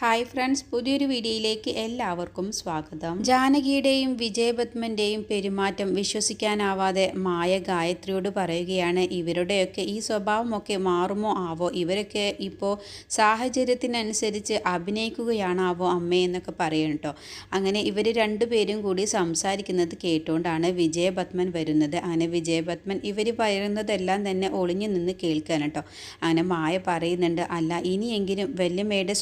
Hi friends പുതിയൊരു വീഡിയോയിലേക്ക് എല്ലാവർക്കും സ്വാഗതം. ജാനകിയുടെയും വിജയപത്മന്റെയും പെരുമാറ്റം വിശ്വസിക്കാനാവാതെ മായ ഗായത്രിയോട് പറയുകയാണ് ഇവരുടെയൊക്കെ ഈ സ്വഭാവമൊക്കെ മാറുമോ ആവോ? ഇവരൊക്കെ ഇപ്പോൾ സാഹചര്യത്തിനനുസരിച്ച് അഭിനയിക്കുകയാണാവോ അമ്മേ? എന്നൊക്കെ കേട്ടോ അങ്ങനെ ഇവർ രണ്ടുപേരും കൂടി സംസാരിക്കുന്നത് കേട്ടുകൊണ്ടാണ് വിജയപത്മൻ വരുന്നത്. അങ്ങനെ വിജയപത്മൻ ഇവർ പറയുന്നതെല്ലാം തന്നെ ഒളിഞ്ഞു നിന്ന് കേൾക്കാൻ കേട്ടോ അങ്ങനെ മായ പറയുന്നുണ്ട് അല്ല ഇനിയെങ്കിലും വല്യമ്മയുടെ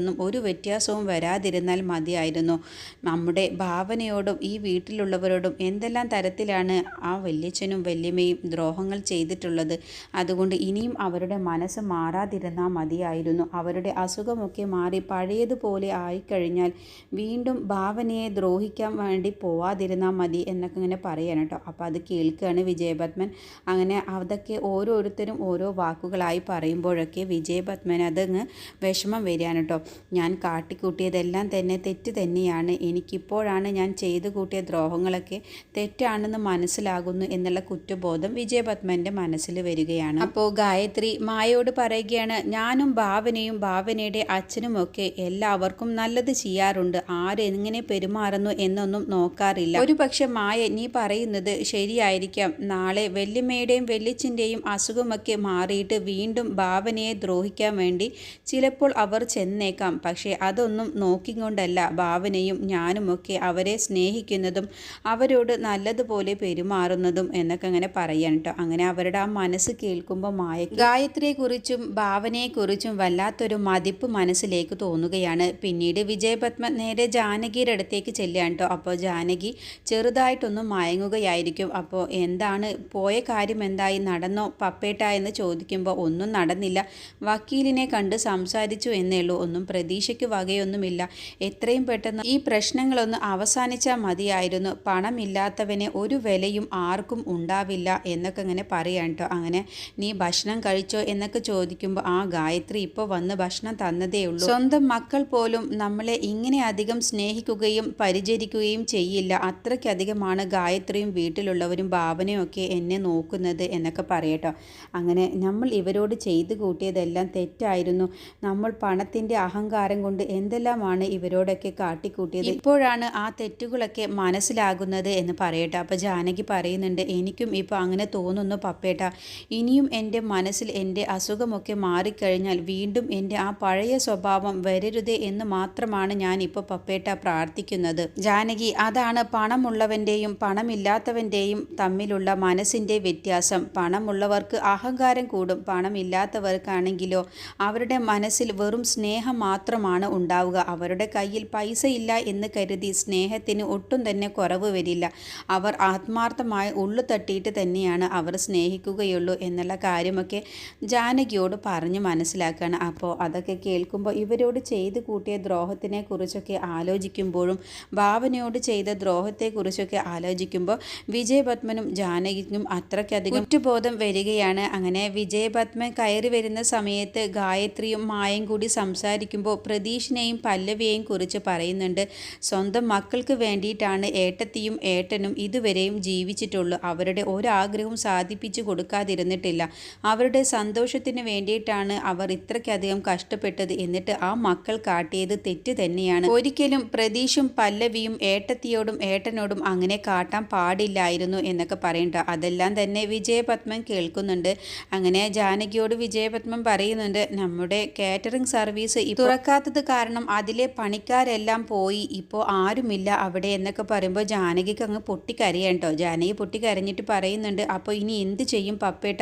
സ്വഭാവത്തിലൊന്നും ഒരു വ്യത്യാസവും വരാതിരുന്നാൽ മതിയായിരുന്നു. നമ്മുടെ ഭാവനയോടും ഈ വീട്ടിലുള്ളവരോടും എന്തെല്ലാം തരത്തിലാണ് ആ വല്യച്ഛനും വല്യമ്മയും ദ്രോഹങ്ങൾ ചെയ്തിട്ടുള്ളത്? അതുകൊണ്ട് ഇനിയും അവരുടെ മനസ്സ് മാറാതിരുന്നാൽ മതിയായിരുന്നു. അവരുടെ അസുഖമൊക്കെ മാറി പഴയതുപോലെ ആയിക്കഴിഞ്ഞാൽ വീണ്ടും ഭാവനയെ ദ്രോഹിക്കാൻ വേണ്ടി പോവാതിരുന്നാൽ മതി എന്നൊക്കെ ഇങ്ങനെ പറയാൻ കേട്ടോ. അപ്പോൾ അത് കേൾക്കുകയാണ് വിജയപത്മൻ. അങ്ങനെ അതൊക്കെ ഓരോരുത്തരും ഓരോ വാക്കുകളായി പറയുമ്പോഴൊക്കെ വിജയപത്മൻ അതങ്ങ് വിഷമം വരികയാണ് കേട്ടോ. ഞാൻ കാട്ടിക്കൂട്ടിയതെല്ലാം തന്നെ തെറ്റ് തന്നെയാണ്. എനിക്കിപ്പോഴാണ് ഞാൻ ചെയ്തു കൂട്ടിയ ദ്രോഹങ്ങളൊക്കെ തെറ്റാണെന്ന് മനസ്സിലാകുന്നു എന്നുള്ള കുറ്റബോധം വിജയപത്മന്റെ മനസ്സിൽ വരികയാണ്. അപ്പോൾ ഗായത്രി മായയോട് പറയുകയാണ് ഞാനും ഭാവനയും ഭാവനയുടെ അച്ഛനുമൊക്കെ എല്ലാവർക്കും നല്ലത് ചെയ്യാറുണ്ട്. ആരെങ്ങനെ പെരുമാറുന്നു എന്നൊന്നും നോക്കാറില്ല. ഒരു മായ നീ പറയുന്നത് ശരിയായിരിക്കാം. നാളെ വെല്ലിമ്മയുടെയും വെല്ലിച്ചിന്റെയും അസുഖമൊക്കെ മാറിയിട്ട് വീണ്ടും ഭാവനയെ ദ്രോഹിക്കാൻ വേണ്ടി ചിലപ്പോൾ അവർ ചെന്നേക്കാം. പക്ഷേ അതൊന്നും നോക്കിക്കൊണ്ടല്ല. ഭാവനയും ഞാനുമൊക്കെ അവരെ സ്നേഹിക്കുന്നതും അവരോട് നല്ലതുപോലെ പെരുമാറുന്നതും എന്നൊക്കെ അങ്ങനെ പറയാൻ കേട്ടോ അങ്ങനെ അവരുടെ ആ മനസ്സ് കേൾക്കുമ്പോൾ മായ ഗായത്രിയെക്കുറിച്ചും ഭാവനയെക്കുറിച്ചും വല്ലാത്തൊരു മതിപ്പ് മനസ്സിലേക്ക് തോന്നുകയാണ്. പിന്നീട് വിജയപത്മ നേരെ ജാനകിയുടെ അടുത്തേക്ക് ചെല്ലുകയാണ് കേട്ടോ അപ്പോൾ ജാനകി ചെറുതായിട്ടൊന്നും മയങ്ങുകയായിരിക്കും. അപ്പോൾ എന്താണ്? പോയ കാര്യം എന്തായി? നടന്നോ? പപ്പേട്ട എന്ന് ചോദിക്കുമ്പോൾ ഒന്നും നടന്നില്ല. വക്കീലിനെ കണ്ട് സംസാരിച്ചു എന്നേ ഉള്ളൂ. ഒന്നും പ്രതീക്ഷയ്ക്ക് വകയൊന്നുമില്ല. എത്രയും പെട്ടെന്ന് ഈ പ്രശ്നങ്ങളൊന്ന് അവസാനിച്ചാൽ മതിയായിരുന്നു. പണമില്ലാത്തവനെ ഒരു വിലയും ആർക്കും ഉണ്ടാവില്ല എന്നൊക്കെ ഇങ്ങനെ പറയാൻ കേട്ടോ അങ്ങനെ നീ ഭക്ഷണം കഴിച്ചോ എന്നൊക്കെ ചോദിക്കുമ്പോൾ ആ ഗായത്രി ഇപ്പോൾ വന്ന് ഭക്ഷണം തന്നതേ ഉള്ളൂ. സ്വന്തം മക്കൾ പോലും നമ്മളെ ഇങ്ങനെ അധികം സ്നേഹിക്കുകയും പരിചരിക്കുകയും ചെയ്യില്ല. അത്രയ്ക്കധികമാണ് ഗായത്രിയും വീട്ടിലുള്ളവരും ഭാവനയും ഒക്കെ എന്നെ നോക്കുന്നത് എന്നൊക്കെ പറയട്ടോ അങ്ങനെ നമ്മൾ ഇവരോട് ചെയ്തു കൂട്ടിയതെല്ലാം തെറ്റായിരുന്നു. നമ്മൾ പണത്തിന്റെ അഹങ്കാരം കൊണ്ട് എന്തെല്ലാമാണ് ഇവരോടൊക്കെ കാട്ടിക്കൂട്ടിയത്? ഇപ്പോഴാണ് ആ തെറ്റുകളൊക്കെ മനസ്സിലാകുന്നത് എന്ന് പറയട്ടെ. അപ്പോൾ ജാനകി പറയുന്നുണ്ട് എനിക്കും ഇപ്പോൾ അങ്ങനെ തോന്നുന്നു പപ്പേട്ട. ഇനിയും എന്റെ മനസ്സിൽ എന്റെ അസുഖമൊക്കെ മാറിക്കഴിഞ്ഞാൽ വീണ്ടും എന്റെ ആ പഴയ സ്വഭാവം വരരുതേ എന്ന് മാത്രമാണ് ഞാൻ ഇപ്പോൾ പപ്പേട്ട പ്രാർത്ഥിക്കുന്നത്. ജാനകി അതാണ് പണമുള്ളവന്റെയും പണമില്ലാത്തവന്റെയും തമ്മിലുള്ള മനസ്സിന്റെ വ്യത്യാസം. പണമുള്ളവർക്ക് അഹങ്കാരം കൂടും. പണമില്ലാത്തവർക്കാണെങ്കിലോ അവരുടെ മനസ്സിൽ വെറും സ്നേഹം മാത്രമാണ് ഉണ്ടാവുക. അവരുടെ കയ്യിൽ പൈസ ഇല്ല എന്ന് കരുതി സ്നേഹത്തിന് ഒട്ടും തന്നെ കുറവ് വരില്ല. അവർ ആത്മാർത്ഥമായി ഉള്ളു തട്ടിയിട്ട് തന്നെയാണ് അവർ സ്നേഹിക്കുകയുള്ളൂ എന്നുള്ള കാര്യമൊക്കെ ജാനകിയോട് പറഞ്ഞ് മനസ്സിലാക്കുകയാണ് അപ്പോൾ അതൊക്കെ കേൾക്കുമ്പോൾ ഇവരോട് ചെയ്തു കൂട്ടിയ ദ്രോഹത്തിനെ കുറിച്ചൊക്കെ ആലോചിക്കുമ്പോഴും ഭാവനയോട് ചെയ്ത ദ്രോഹത്തെക്കുറിച്ചൊക്കെ ആലോചിക്കുമ്പോൾ വിജയപത്മനും ജാനകിക്കും അത്രയ്ക്കധികം കുറ്റബോധം വരികയാണ്. അങ്ങനെ വിജയപത്മൻ കയറി വരുന്ന സമയത്ത് ഗായത്രിയും മായും കൂടി സംസാരിക്കുമ്പോൾ പ്രതീഷിനെയും പല്ലവിയെയും കുറിച്ച് പറയുന്നുണ്ട്. സ്വന്തം മക്കൾക്ക് വേണ്ടിയിട്ടാണ് ഏട്ടത്തിയും ഏട്ടനും ഇതുവരെയും ജീവിച്ചിട്ടുള്ളൂ. അവരുടെ ഒരാഗ്രഹവും സാധിപ്പിച്ചു കൊടുക്കാതിരുന്നിട്ടില്ല. അവരുടെ സന്തോഷത്തിന് വേണ്ടിയിട്ടാണ് അവർ ഇത്രയ്ക്കധികം കഷ്ടപ്പെട്ടത് എന്നിട്ട് ആ മക്കൾ കാട്ടിയത് തെറ്റ് തന്നെയാണ്. ഒരിക്കലും പ്രതീഷും പല്ലവിയും ഏട്ടത്തിയോടും ഏട്ടനോടും അങ്ങനെ കാട്ടാൻ പാടില്ലായിരുന്നു എന്നൊക്കെ പറയണ്ട അതെല്ലാം തന്നെ വിജയപത്മൻ കേൾക്കുന്നുണ്ട്. അങ്ങനെ ജാനകിയോട് വിജയപത്മൻ പറയുന്നുണ്ട് നമ്മുടെ കാറ്ററിംഗ് സർവീസ് തുറക്കാത്തത് കാരണം അതിലെ പണിക്കാരെല്ലാം പോയി. ഇപ്പോൾ ആരുമില്ല അവിടെ എന്നൊക്കെ പറയുമ്പോൾ ജാനകിക്ക് അങ്ങ് പൊട്ടിക്കരയാണ് കേട്ടോ ജാനകി പൊട്ടിക്കരഞ്ഞിട്ട് പറയുന്നുണ്ട് അപ്പോൾ ഇനി എന്ത് ചെയ്യും പപ്പേട്ട?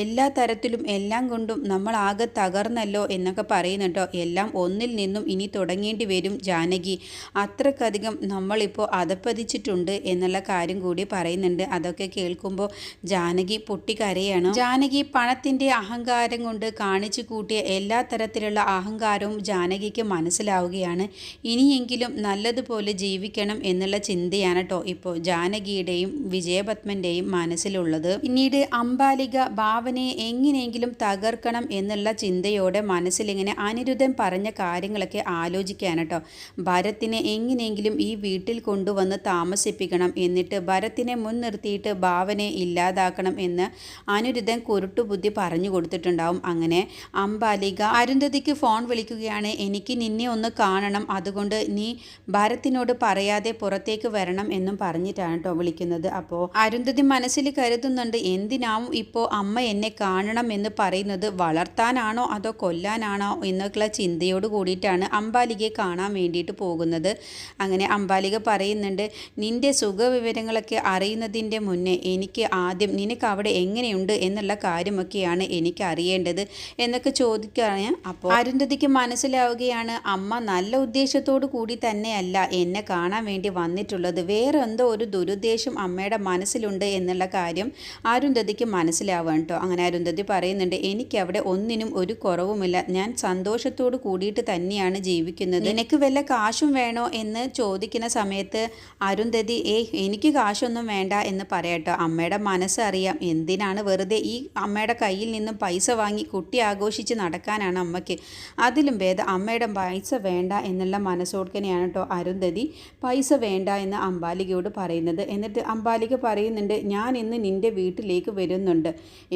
എല്ലാ തരത്തിലും എല്ലാം കൊണ്ടും നമ്മൾ ആകെ തകർന്നല്ലോ എന്നൊക്കെ പറയുന്നുണ്ടോ എല്ലാം ഒന്നിൽ നിന്നും ഇനി തുടങ്ങേണ്ടി വരും ജാനകി. അത്രക്കധികം നമ്മളിപ്പോൾ അതപ്പതിച്ചിട്ടുണ്ട് എന്നുള്ള കാര്യം കൂടി പറയുന്നുണ്ട്. അതൊക്കെ കേൾക്കുമ്പോൾ ജാനകി പൊട്ടിക്കരയാണ്. ജാനകി പണത്തിന്റെ അഹങ്കാരം കൊണ്ട് കാണിച്ചു കൂട്ടിയ എല്ലാ തരത്തിലുള്ള അഹങ്കാരവും ജാനകിക്ക് മനസ്സിലാവുകയാണ്. ഇനിയെങ്കിലും നല്ലതുപോലെ ജീവിക്കണം എന്നുള്ള ചിന്തയാണ് കേട്ടോ ഇപ്പോൾ ജാനകിയുടെയും വിജയപത്മന്റെയും മനസ്സിലുള്ളത്. പിന്നീട് അംബാലിക ഭാവനയെ എങ്ങനെയെങ്കിലും തകർക്കണം എന്നുള്ള ചിന്തയോടെ മനസ്സിലിങ്ങനെ അനിരുദ്ധൻ പറഞ്ഞ കാര്യങ്ങളൊക്കെ ആലോചിക്കാൻ കേട്ടോ ഭരത്തിനെ എങ്ങനെയെങ്കിലും ഈ വീട്ടിൽ കൊണ്ടുവന്ന് താമസിപ്പിക്കണം എന്നിട്ട് ഭരത്തിനെ മുൻനിർത്തിയിട്ട് ഭാവനയെ ഇല്ലാതാക്കണം എന്ന് അനിരുദ്ധൻ കുരുട്ടുബുദ്ധി പറഞ്ഞു കൊടുത്തിട്ടുണ്ടാവും. അങ്ങനെ അംബാലിക അരുന്ധതിക്ക് ഫോൺ വിളിക്കുക പറയുകയാണ് എനിക്ക് നിന്നെ ഒന്ന് കാണണം. അതുകൊണ്ട് നീ ഭരത്തിനോട് പറയാതെ പുറത്തേക്ക് വരണം എന്നും പറഞ്ഞിട്ടാണ് കേട്ടോ വിളിക്കുന്നത്. അപ്പോൾ അരുന്ധതി മനസ്സിൽ കരുതുന്നുണ്ട് എന്തിനാവും ഇപ്പോൾ അമ്മ എന്നെ കാണണം എന്ന് പറയുന്നത്? വളർത്താനാണോ അതോ കൊല്ലാനാണോ? എന്നൊക്കെയുള്ള ചിന്തയോട് കൂടിയിട്ടാണ് അംബാലികയെ കാണാൻ വേണ്ടിയിട്ട് പോകുന്നത്. അങ്ങനെ അംബാലിക പറയുന്നുണ്ട് നിന്റെ സുഖവിവരങ്ങളൊക്കെ അറിയുന്നതിന്റെ മുന്നേ എനിക്ക് ആദ്യം നിനക്ക് അവിടെ എങ്ങനെയുണ്ട്? എന്നുള്ള കാര്യമൊക്കെയാണ് എനിക്ക് അറിയേണ്ടത് എന്നൊക്കെ ചോദിക്കുകയാണ് അപ്പോൾ അരുന്ധതിക്ക് മനസ്സിലാവുകയാണ് അമ്മ നല്ല ഉദ്ദേശത്തോടു കൂടി തന്നെയല്ല എന്നെ കാണാൻ വേണ്ടി വന്നിട്ടുള്ളത്. വേറെന്തോ ഒരു ദുരുദ്ദേശം അമ്മയുടെ മനസ്സിലുണ്ട് എന്നുള്ള കാര്യം അരുന്ധതിക്ക് മനസ്സിലാവുകയാണ് കേട്ടോ. അങ്ങനെ അരുന്ധതി പറയുന്നുണ്ട് എനിക്ക് അവിടെ ഒന്നിനും ഒരു കുറവുമില്ല. ഞാൻ സന്തോഷത്തോടു കൂടിയിട്ട് തന്നെയാണ് ജീവിക്കുന്നത്. നിനക്ക് വല്ല കാശും വേണോ? എന്ന് ചോദിക്കുന്ന സമയത്ത് അരുന്ധതി ഏ എനിക്ക് കാശൊന്നും വേണ്ട എന്ന് പറയട്ടോ അമ്മയുടെ മനസ്സറിയാം. എന്തിനാണ് വെറുതെ ഈ അമ്മയുടെ കയ്യിൽ നിന്നും പൈസ വാങ്ങി കുട്ടി ആഘോഷിച്ച് നടക്കാനാണ് അമ്മയ്ക്ക്? അതിലും ഭേദം അമ്മയുടെ പൈസ വേണ്ട എന്നുള്ള മനസ്സോടുക്കനെയാണ് കേട്ടോ അരുന്ധതി. പൈസ വേണ്ട എന്ന് അംബാലികയോട് പറയുന്നത്. എന്നിട്ട് അംബാലിക പറയുന്നുണ്ട് ഞാൻ ഇന്ന് നിന്റെ വീട്ടിലേക്ക് വരുന്നുണ്ട്.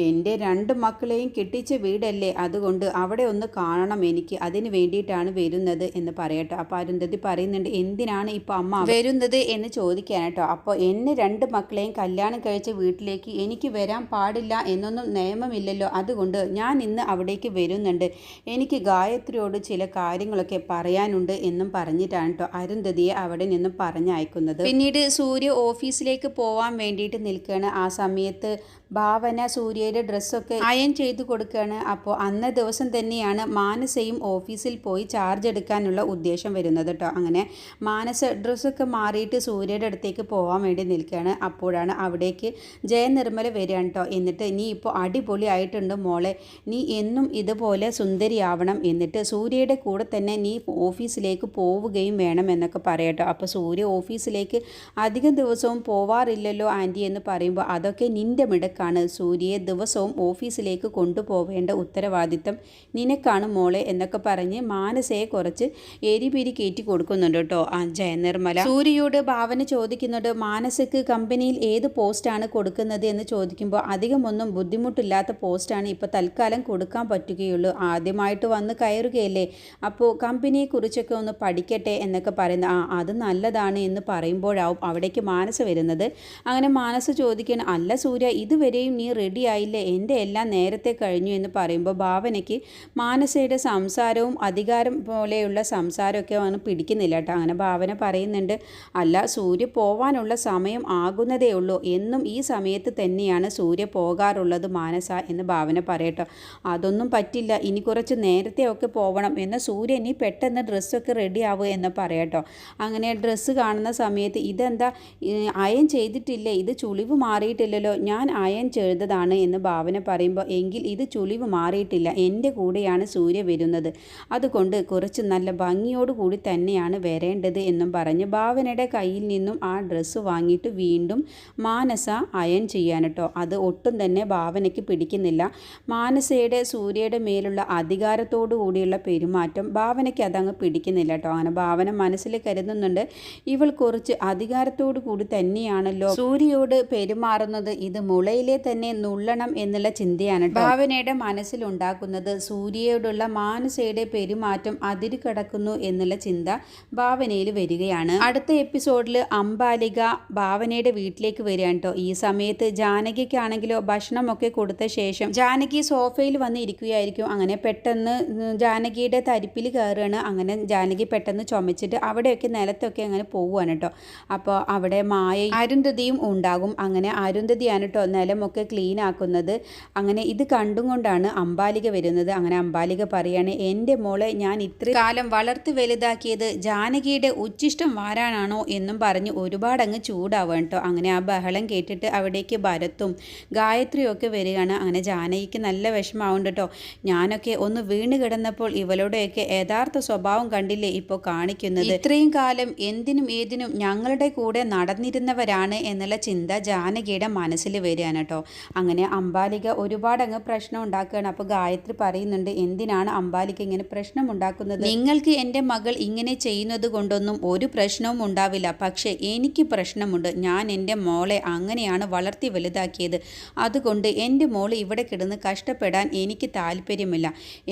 എന്റെ രണ്ട് മക്കളെയും കെട്ടിച്ച വീടല്ലേ? അതുകൊണ്ട് അവിടെ ഒന്ന് കാണണം എനിക്ക്. അതിന് വേണ്ടിയിട്ടാണ് വരുന്നത് എന്ന് പറയട്ടോ. അപ്പോൾ അരുന്ധതി പറയുന്നുണ്ട് എന്തിനാണ് ഇപ്പോൾ അമ്മ വരുന്നത് എന്ന് ചോദിക്കാൻ കേട്ടോ അപ്പോൾ എന്നെ രണ്ട് മക്കളെയും കല്യാണം കഴിച്ച വീട്ടിലേക്ക് എനിക്ക് വരാൻ പാടില്ല എന്നൊന്നും നിയമമില്ലല്ലോ. അതുകൊണ്ട് ഞാൻ ഇന്ന് അവിടേക്ക് വരുന്നുണ്ട്. എനിക്ക് ഗായത്രിയോട് ചില കാര്യങ്ങളൊക്കെ പറയാനുണ്ട് എന്നും പറഞ്ഞിട്ടാണ് കേട്ടോ അരുന്ധതിയെ അവിടെ നിന്നും പറഞ്ഞയക്കുന്നത്. പിന്നീട് സൂര്യ ഓഫീസിലേക്ക് പോവാൻ വേണ്ടിയിട്ട് നിൽക്കുകയാണ്. ആ സമയത്ത് ഭാവന സൂര്യയുടെ ഡ്രസ്സൊക്കെ അയൺ ചെയ്ത് കൊടുക്കുകയാണ്. അപ്പോൾ അന്ന ദിവസം തന്നെയാണ് മാനസയും ഓഫീസിൽ പോയി ചാർജ് എടുക്കാനുള്ള ഉദ്ദേശം വരുന്നത് കേട്ടോ അങ്ങനെ മാനസ ഡ്രസ്സൊക്കെ മാറിയിട്ട് സൂര്യയുടെ അടുത്തേക്ക് പോകാൻ വേണ്ടി നിൽക്കുകയാണ്. അപ്പോഴാണ് അവിടേക്ക് ജയനിർമ്മല വരികയാണ് കേട്ടോ എന്നിട്ട് നീ ഇപ്പോൾ അടിപൊളി ആയിട്ടുണ്ട് മോളെ. നീ എന്നും ഇതുപോലെ സുന്ദരിയാവണം. എന്നിട്ട് സൂര്യയുടെ കൂടെ തന്നെ നീ ഓഫീസിലേക്ക് പോവുകയും വേണം എന്നൊക്കെ പറയട്ടോ അപ്പോൾ സൂര്യ ഓഫീസിലേക്ക് അധികം ദിവസവും പോവാറില്ലല്ലോ ആന്റി എന്ന് പറയുമ്പോൾ അതൊക്കെ നിന്റെ മിടക്കാണ് സൂര്യയെ ദിവസവും ഓഫീസിലേക്ക് കൊണ്ടുപോവേണ്ട ഉത്തരവാദിത്തം. നിനക്കാണ് മോളെ എന്നൊക്കെ പറഞ്ഞ് മാനസയെ കുറച്ച് എരിപിരി കയറ്റി കൊടുക്കുന്നുണ്ട് കേട്ടോ. ആ ജയനിർമ്മല സൂര്യയോട് ഭാവന ചോദിക്കുന്നുണ്ട് മാനസക്ക് കമ്പനിയിൽ ഏത് പോസ്റ്റാണ് കൊടുക്കുന്നത് എന്ന് ചോദിക്കുമ്പോൾ അധികമൊന്നും ബുദ്ധിമുട്ടില്ലാത്ത പോസ്റ്റാണ് ഇപ്പോൾ തൽക്കാലം കൊടുക്കാൻ പറ്റുകയുള്ളൂ. ആദ്യമായിട്ട് വന്ന് കയറുകയല്ലേ? അപ്പോൾ കമ്പനിയെക്കുറിച്ചൊക്കെ ഒന്ന് പഠിക്കട്ടെ എന്നൊക്കെ പറയുന്ന. ആ അത് നല്ലതാണ് എന്ന് പറയുമ്പോഴാവും അവിടേക്ക് മാനസ വരുന്നത്. അങ്ങനെ മാനസ ചോദിക്കണം അല്ല സൂര്യ ഇതുവരെയും നീ റെഡി ആയില്ല? എന്റെ എല്ലാം നേരത്തെ കഴിഞ്ഞു എന്ന് പറയുമ്പോൾ ഭാവനയ്ക്ക് മാനസയുടെ സംസാരവും അധികാരം പോലെയുള്ള സംസാരമൊക്കെ അവന് പിടിക്കുന്നില്ല കേട്ടോ. അങ്ങനെ ഭാവന പറയുന്നുണ്ട് അല്ല സൂര്യ പോവാനുള്ള സമയം ആകുന്നതേ ഉള്ളൂ. എന്നും ഈ സമയത്ത് തന്നെയാണ് സൂര്യ പോകാറുള്ളത് മാനസ എന്ന് ഭാവന പറയട്ടോ അതൊന്നും പറ്റില്ല. ഇനി കുറച്ച് നേരത്തെ ഒക്കെ പോകണം എന്ന് സൂര്യ ഇനി പെട്ടെന്ന് ഡ്രസ്സൊക്കെ റെഡി ആവുക എന്ന് പറയട്ടോ അങ്ങനെ ഡ്രസ്സ് കാണുന്ന സമയത്ത് ഇതെന്താ? അയൻ ചെയ്തിട്ടില്ലേ? ഇത് ചുളിവ് മാറിയിട്ടില്ലല്ലോ. ഞാൻ അയൺ ചെയ്തതാണ് എന്ന് ഭാവന പറയുമ്പോൾ എങ്കിൽ ഇത് ചുളിവ് മാറിയിട്ടില്ല. എന്റെ കൂടെയാണ് സൂര്യ വരുന്നത്. അതുകൊണ്ട് കുറച്ച് നല്ല ഭംഗിയോടുകൂടി തന്നെയാണ് വരേണ്ടത് എന്നും പറഞ്ഞ്. ഭാവനയുടെ കയ്യിൽ നിന്നും ആ ഡ്രസ്സ് വാങ്ങിയിട്ട് വീണ്ടും മാനസ അയൺ ചെയ്യാൻ കേട്ടോ. അത് ഒട്ടും തന്നെ ഭാവനയ്ക്ക് പിടിക്കുന്നില്ല. മാനസയുടെ സൂര്യയുടെ മേലുള്ള അധികാരത്തോടു കൂടിയുള്ള പെരുമാറ്റം ഭാവനയ്ക്ക് അതങ്ങ് പിടിക്കുന്നില്ല കേട്ടോ. അങ്ങനെ ഭാവന മനസ്സിൽ കരുതുന്നുണ്ട് ഇവൾ കുറച്ച് അധികാരത്തോടു കൂടി തന്നെയാണല്ലോ. സൂര്യയോട് പെരുമാറുന്നത് ഇത് മുളയിലെ തന്നെ നുള്ളണം എന്നുള്ള ചിന്തയാണ് ഭാവനയുടെ മനസ്സിലുണ്ടാക്കുന്നത് സൂര്യയോടുള്ള മാനസയുടെ പെരുമാറ്റം അതിര് കടക്കുന്നു എന്നുള്ള ചിന്ത ഭാവനയിൽ വരികയാണ്. അടുത്ത എപ്പിസോഡിൽ അംബാലിക ഭാവനയുടെ വീട്ടിലേക്ക് വരികയാണ് കേട്ടോ ഈ സമയത്ത് ജാനകിക്കാണെങ്കിലോ ഭക്ഷണമൊക്കെ കൊടുത്ത ശേഷം ജാനകി സോഫയിൽ വന്ന് ഇരിക്കുകയായിരിക്കും. അങ്ങനെ പെട്ടെന്ന് ജാനകിയുടെ തരിപ്പിൽ കയറുകയാണ്. അങ്ങനെ ജാനകി പെട്ടെന്ന് ചുമച്ചിട്ട് അവിടെയൊക്കെ നിലത്തൊക്കെ അങ്ങനെ പോവുകയാണ് കേട്ടോ അപ്പോൾ അവിടെ മായ അരുന്ധതിയും ഉണ്ടാകും. അങ്ങനെ അരുന്ധതിയാണ് കേട്ടോ നിലമൊക്കെ ക്ലീൻ ആക്കുന്നത് അങ്ങനെ ഇത് കണ്ടും കൊണ്ടാണ് അംബാലിക വരുന്നത്. അങ്ങനെ അമ്പാലിക പറയാണ് എന്റെ മോളെ ഞാൻ ഇത്ര കാലം വളർത്തി വലുതാക്കിയത് ജാനകിയുടെ ഉച്ചിഷ്ടം വാരാനാണോ എന്നും പറഞ്ഞ് ഒരുപാട് അങ്ങ് ചൂടാവുക കേട്ടോ അങ്ങനെ ആ ബഹളം കേട്ടിട്ട് അവിടേക്ക് ഭരത്തും ഗായത്രിയൊക്കെ വരികയാണ്. അങ്ങനെ ജാനകിക്ക് നല്ല വിഷമാവുണ്ട് കേട്ടോ ഞാനൊക്കെ ഒന്ന് വീണ് കിടന്നപ്പോൾ ഇവളുടെയൊക്കെ യഥാർത്ഥ സ്വഭാവം കണ്ടില്ലേ ഇപ്പോൾ കാണിക്കുന്നത്. ഇത്രയും കാലം എന്തിനും ഏതിനും ഞങ്ങളുടെ കൂടെ നടന്നിരുന്നവരാണ് എന്നുള്ള ചിന്ത ജാനകിയുടെ മനസ്സിൽ വരികയാണ് കേട്ടോ. അങ്ങനെ അംബാലിക ഒരുപാട് അങ്ങ് പ്രശ്നം ഉണ്ടാക്കുകയാണ്. അപ്പോൾ ഗായത്രി പറയുന്നുണ്ട് എന്തിനാണ് അംബാലിക ഇങ്ങനെ പ്രശ്നം ഉണ്ടാക്കുന്നത്? നിങ്ങൾക്ക് എന്റെ മകൾ ഇങ്ങനെ ചെയ്യുന്നത് കൊണ്ടൊന്നും ഒരു പ്രശ്നവും ഉണ്ടാവില്ല. പക്ഷേ എനിക്ക് പ്രശ്നമുണ്ട്. ഞാൻ എന്റെ മോളെ അങ്ങനെയാണ് വളർത്തി വലുതാക്കിയത്. അതുകൊണ്ട് എന്റെ മോൾ ഇവിടെ കിടന്ന് കഷ്ടപ്പെടാൻ എനിക്ക് താല്പര്യമില്ല.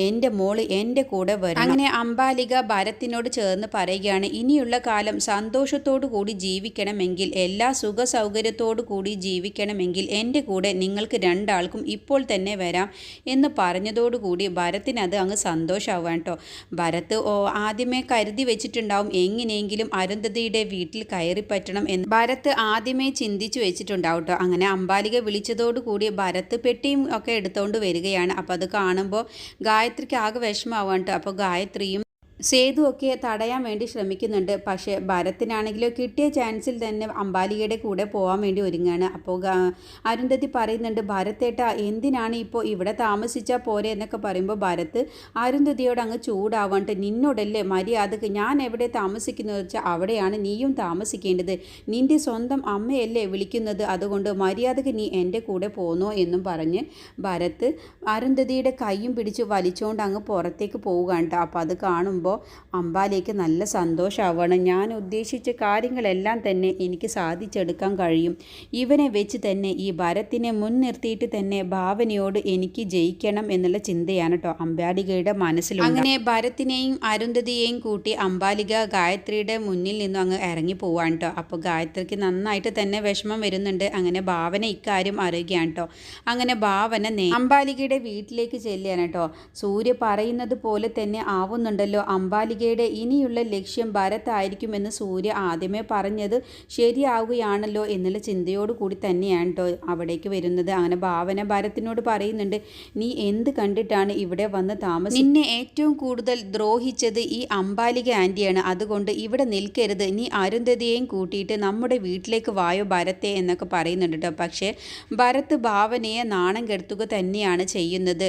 എന്റെ മോൾ എന്റെ കൂടെ വരും അങ്ങനെ അംബാലിക ഭരത്തിനോട് ചേർന്ന് പറയുകയാണ് ഇനിയുള്ള കാലം സന്തോഷത്തോടു കൂടി ജീവിക്കണമെങ്കിൽ എല്ലാ സുഖ സൗകര്യത്തോടു കൂടി ജീവിക്കണമെങ്കിൽ എന്റെ കൂടെ നിങ്ങൾക്ക് രണ്ടാൾക്കും ഇപ്പോൾ തന്നെ വരാം എന്ന് പറഞ്ഞതോടുകൂടി ഭരത്തിനത് അങ്ങ് സന്തോഷമാവാൻ കേട്ടോ. ഭരത് ഓ ആദ്യമേ കരുതി വെച്ചിട്ടുണ്ടാവും എങ്ങനെയെങ്കിലും അരുന്ധതിയുടെ വീട്ടിൽ കയറി പറ്റണം എന്ന്. ഭരത് ആദ്യമേ ചിന്തിച്ചു വെച്ചിട്ടുണ്ടാവും കേട്ടോ. അങ്ങനെ അമ്പാലിക വിളിച്ചതോടുകൂടി ഭരത് പെട്ടിയും ഒക്കെ എടുത്തുകൊണ്ട് വരികയാണ്. അപ്പോൾ അത് കാണുമ്പോൾ ഗായത്രിക്ക് ആകെ വിഷമാവാൻ കേട്ടോ. അപ്പോൾ ഗായത്രിയും സേതുവൊക്കെ തടയാൻ വേണ്ടി ശ്രമിക്കുന്നുണ്ട്. പക്ഷേ ഭരത്തിനാണെങ്കിലോ കിട്ടിയ ചാൻസിൽ തന്നെ അംബാലികയുടെ കൂടെ പോകാൻ വേണ്ടി ഒരുങ്ങുകയാണ് അപ്പോൾ അരുന്ധതി പറയുന്നുണ്ട് ഭരത്തേട്ട എന്തിനാണ് ഇപ്പോൾ ഇവിടെ താമസിച്ചാൽ പോരെ? എന്നൊക്കെ പറയുമ്പോൾ ഭരത്ത് അരുന്ധതിയോട് അങ്ങ് ചൂടാവാണ്ട് നിന്നോടല്ലേ മര്യാദയ്ക്ക് ഞാൻ എവിടെ താമസിക്കുന്നത് വെച്ചാൽ അവിടെയാണ് നീയും താമസിക്കേണ്ടത്. നിന്റെ സ്വന്തം അമ്മയല്ലേ വിളിക്കുന്നത്. അതുകൊണ്ട് മര്യാദയ്ക്ക് നീ എന്റെ കൂടെ പോന്നോ എന്നും പറഞ്ഞ് ഭരത്ത് അരുന്ധതിയുടെ കൈയും പിടിച്ച് വലിച്ചുകൊണ്ട് അങ്ങ് പുറത്തേക്ക് പോവുകയാണ്. അപ്പോൾ അത് കാണുമ്പോൾ കാണുമ്പോൾ അമ്പാലേക്ക് നല്ല സന്തോഷമാവുകയാണ് ഞാൻ ഉദ്ദേശിച്ച കാര്യങ്ങളെല്ലാം തന്നെ എനിക്ക് സാധിച്ചെടുക്കാൻ കഴിയും. ഇവനെ വെച്ച് തന്നെ ഈ ഭരത്തിനെ മുൻനിർത്തിയിട്ട് തന്നെ ഭാവനയോട് എനിക്ക് ജയിക്കണം എന്നുള്ള ചിന്തയാണ് കേട്ടോ അമ്പാലികയുടെ മനസ്സിൽ അങ്ങനെ ഭരത്തിനെയും അരുന്ധതിയെയും കൂട്ടി അമ്പാലിക ഗായത്രിയുടെ മുന്നിൽ നിന്നും അങ്ങ് ഇറങ്ങി പോവാണ് കേട്ടോ അപ്പോൾ ഗായത്രിക്ക് നന്നായിട്ട് തന്നെ വിഷമം വരുന്നുണ്ട്. അങ്ങനെ ഭാവന ഇക്കാര്യം അറിയുകയാണ് കേട്ടോ അങ്ങനെ ഭാവന അമ്പാലികയുടെ വീട്ടിലേക്ക് ചെല്ലുകയാണ് കേട്ടോ സൂര്യ പറയുന്നത് പോലെ തന്നെ ആവുന്നുണ്ടല്ലോ. അംബാലികയുടെ ഇനിയുള്ള ലക്ഷ്യം ഭരത്തായിരിക്കുമെന്ന് സൂര്യ ആദ്യമേ പറഞ്ഞത് ശരിയാവുകയാണല്ലോ എന്നുള്ള ചിന്തയോട് കൂടി തന്നെയാണ് കേട്ടോ അവിടേക്ക് വരുന്നത്. അങ്ങനെ ഭാവന ഭരത്തിനോട് പറയുന്നുണ്ട് നീ എന്ത് കണ്ടിട്ടാണ് ഇവിടെ വന്ന് താമസം? നിന്നെ ഏറ്റവും കൂടുതൽ ദ്രോഹിച്ചത് ഈ അംബാലിക ആന്റിയാണ് അതുകൊണ്ട് ഇവിടെ നിൽക്കരുത്. നീ അരുന്ധതിയെയും കൂട്ടിയിട്ട് നമ്മുടെ വീട്ടിലേക്ക് വായോ ഭരത്തെ എന്നൊക്കെ പറയുന്നുണ്ട് കേട്ടോ പക്ഷേ ഭരത്ത് ഭാവനയെ നാണം കെടുത്തുക തന്നെയാണ് ചെയ്യുന്നത്.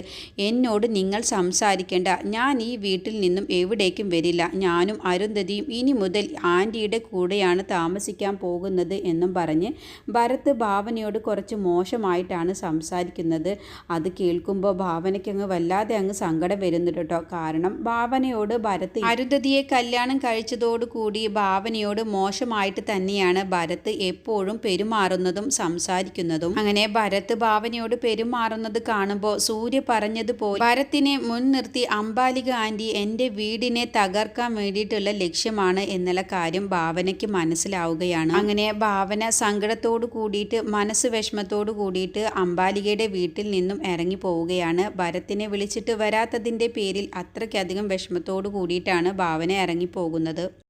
എന്നോട് നിങ്ങൾ സംസാരിക്കേണ്ട. ഞാൻ ഈ വീട്ടിൽ നിന്നും എവിടെ ഇവിടേക്കും വരില്ല. ഞാനും അരുന്ധതിയും ഇനി മുതൽ ആന്റിയുടെ കൂടെയാണ് താമസിക്കാൻ പോകുന്നത് എന്നും പറഞ്ഞ് ഭരത് ഭാവനയോട് കുറച്ച് മോശമായിട്ടാണ് സംസാരിക്കുന്നത്. അത് കേൾക്കുമ്പോൾ ഭാവനയ്ക്ക് അങ്ങ് വല്ലാതെ അങ്ങ് സങ്കടം വരുന്നുണ്ട് കേട്ടോ. കാരണം ഭാവനയോട് ഭരത് അരുന്ധതിയെ കല്യാണം കഴിച്ചതോടുകൂടി ഭാവനയോട് മോശമായിട്ട് തന്നെയാണ് ഭരത് എപ്പോഴും പെരുമാറുന്നതും സംസാരിക്കുന്നതും. അങ്ങനെ ഭരത് ഭാവനയോട് പെരുമാറുന്നത് കാണുമ്പോൾ സൂര്യ പറഞ്ഞതുപോലെ ഭരത്തിനെ മുൻനിർത്തി അമ്പാലിക ആന്റി എന്റെ വീട് വീടിനെ തകർക്കാൻ വേണ്ടിയിട്ടുള്ള ലക്ഷ്യമാണ് എന്നുള്ള കാര്യം ഭാവനയ്ക്ക് മനസ്സിലാവുകയാണ്. അങ്ങനെ ഭാവന സങ്കടത്തോട് കൂടിയിട്ട് മനസ്സ് വിഷമത്തോട് കൂടിയിട്ട് അംബാലികയുടെ വീട്ടിൽ നിന്നും ഇറങ്ങി പോവുകയാണ്. ഭരത്തിനെ വിളിച്ചിട്ട് വരാത്തതിന്റെ പേരിൽ അത്രയ്ക്കധികം വിഷമത്തോട് കൂടിയിട്ടാണ് ഭാവന ഇറങ്ങി പോകുന്നത്.